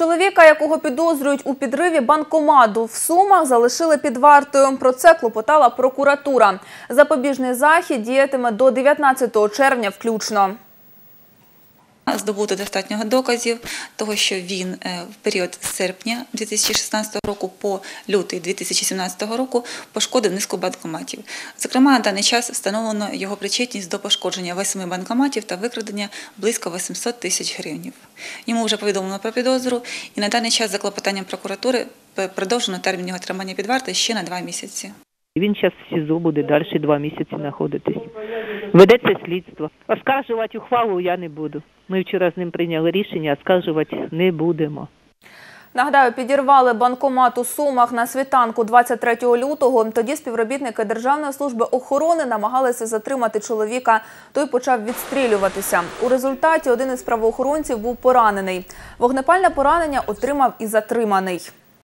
Чоловіка, якого підозрюють у підриві банкомату в Сумах, залишили під вартою. Про це клопотала прокуратура. Запобіжний захід діятиме до 19 червня включно. Здобуто достатньо доказів того, що він е, в період з серпня 2016 року по лютий 2017 року пошкодив низку банкоматів. Зокрема, на даний час встановлено його причетність до пошкодження восьми банкоматів та викрадення близько 800 тисяч гривень. Йому вже повідомлено про підозру, і на даний час за клопотанням прокуратури продовжено термін його тримання під вартою ще на два місяці. Він зараз в СІЗО буде далі два місяці знаходитись. Ведеться слідство. Оскаржувати ухвалу я не буду. Ми вчора з ним прийняли рішення, оскаржувати не будемо. Нагадаю, підірвали банкомат у Сумах на світанку 23 лютого. Тоді співробітники Державної служби охорони намагалися затримати чоловіка. Той почав відстрілюватися. У результаті один із правоохоронців був поранений. Вогнепальне поранення отримав і затриманий.